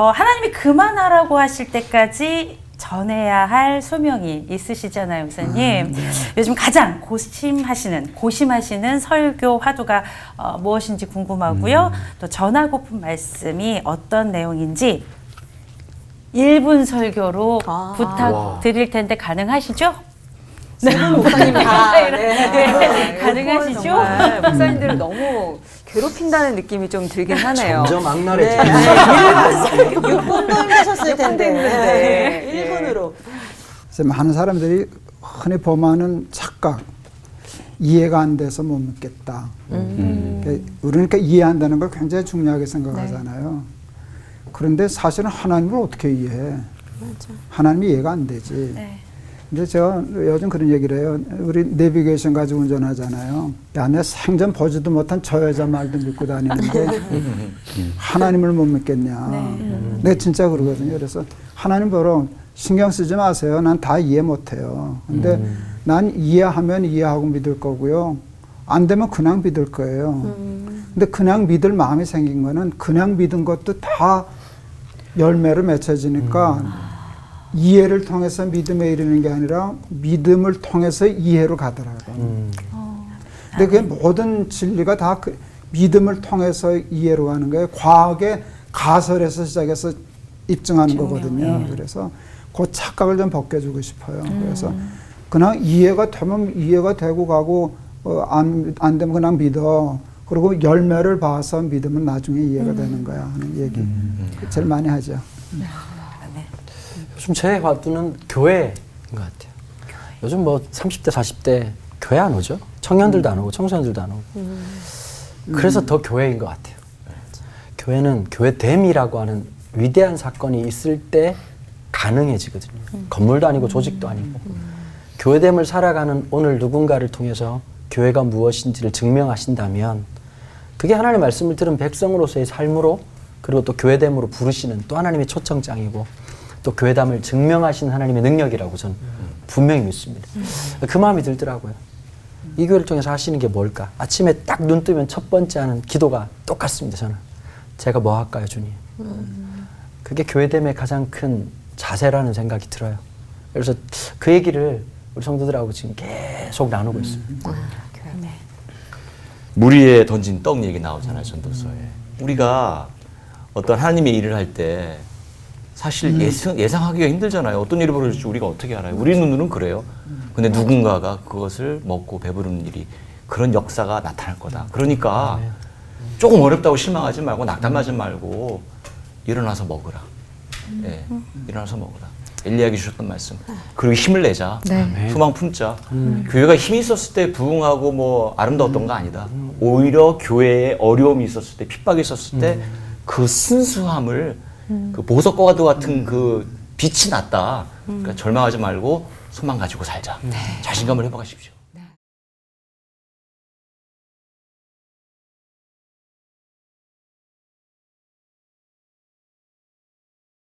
어, 하나님이 그만하라고 하실 때까지 전해야 할 소명이 있으시잖아요, 목사님. 요즘 가장 고심하시는, 고심하시는 설교 화두가 어, 무엇인지 궁금하고요. 또 전하고픈 말씀이 어떤 내용인지 1분 설교로 아. 부탁드릴 텐데 가능하시죠? 세분 목사님 다 네. 네, 가능하시죠? 정말 목사님들을 너무 괴롭힌다는 느낌이 좀 들긴 하네요. 점점 악랄해지 네. 네. 6분도 힘드셨을 텐데. 힘든데. 네. 1분으로. 그래서 많은 사람들이 흔히 범하는 착각, 이해가 안 돼서 못 믿겠다. 그러니까 우리는 그러니까 이해한다는 걸 굉장히 중요하게 생각하잖아요. 그런데 사실은 하나님을 어떻게 이해해? 하나님이 이해가 안 되지. 네. 근데 제가 요즘 그런 얘기를 해요. 우리 내비게이션 가지고 운전하잖아요. 야, 내 생전 보지도 못한 저 여자 말도 믿고 다니는데 하나님을 못 믿겠냐. 네. 내가 진짜 그러거든요. 그래서 하나님 보러 신경 쓰지 마세요. 난 다 이해 못 해요. 근데 난 이해하면 이해하고 믿을 거고요. 안 되면 그냥 믿을 거예요. 근데 그냥 믿을 마음이 생긴 거는 그냥 믿은 것도 다 열매로 맺혀지니까 이해를 통해서 믿음에 이르는 게 아니라 믿음을 통해서 이해로 가더라고요. 음. 근데 그게 모든 진리가 다 그 믿음을 통해서 이해로 가는 거예요. 과학의 가설에서 시작해서 입증하는 거거든요. 그래서 그 착각을 좀 벗겨주고 싶어요. 그래서 그냥 이해가 되면 이해가 되고 가고 어, 안, 안 되면 그냥 믿어. 그리고 열매를 봐서 믿으면 나중에 이해가 되는 거야 하는 얘기 제일 많이 하죠. 요즘 제 화두는 교회인 것 같아요. 요즘 뭐 30대, 40대 교회 안 오죠? 청년들도 안 오고 청소년들도 안 오고. 그래서 더 교회인 것 같아요. 교회는 교회됨이라고 하는 위대한 사건이 있을 때 가능해지거든요. 건물도 아니고 조직도 아니고. 교회됨을 살아가는 오늘 누군가를 통해서 교회가 무엇인지를 증명하신다면 그게 하나님의 말씀을 들은 백성으로서의 삶으로 그리고 또 교회됨으로 부르시는 또 하나님의 초청장이고 또 교회담을 증명하신 하나님의 능력이라고 저는 분명히 믿습니다. 그 마음이 들더라고요. 이 교회를 통해서 하시는 게 뭘까? 아침에 딱 눈 뜨면 첫 번째 하는 기도가 똑같습니다. 저는 제가 뭐 할까요, 주님? 그게 교회됨의 가장 큰 자세라는 생각이 들어요. 그래서 그 얘기를 우리 성도들하고 지금 계속 나누고 있습니다. 물 위에 던진 떡 얘기 나오잖아요 전도서에 우리가 어떤 하나님의 일을 할 때 사실 예상, 예상하기가 힘들잖아요. 어떤 일이 벌어질지 우리가 어떻게 알아요? 우리 눈으로는 그래요. 근데 누군가가 그것을 먹고 배부르는 일이 그런 역사가 나타날 거다. 그러니까 조금 어렵다고 실망하지 말고 낙담하지 말고 일어나서 먹으라. 예, 일어나서 먹으라. 엘리야에게 주셨던 말씀. 그리고 힘을 내자. 소망 품자. 교회가 힘이 있었을 때 부흥하고 뭐 아름다웠던 거 아니다. 오히려 교회에 어려움이 있었을 때 핍박이 있었을 때 그 순수함을 그 보석과 같은 그 빛이 났다. 그러니까 절망하지 말고 소망 가지고 살자. 자신감을 회복하십시오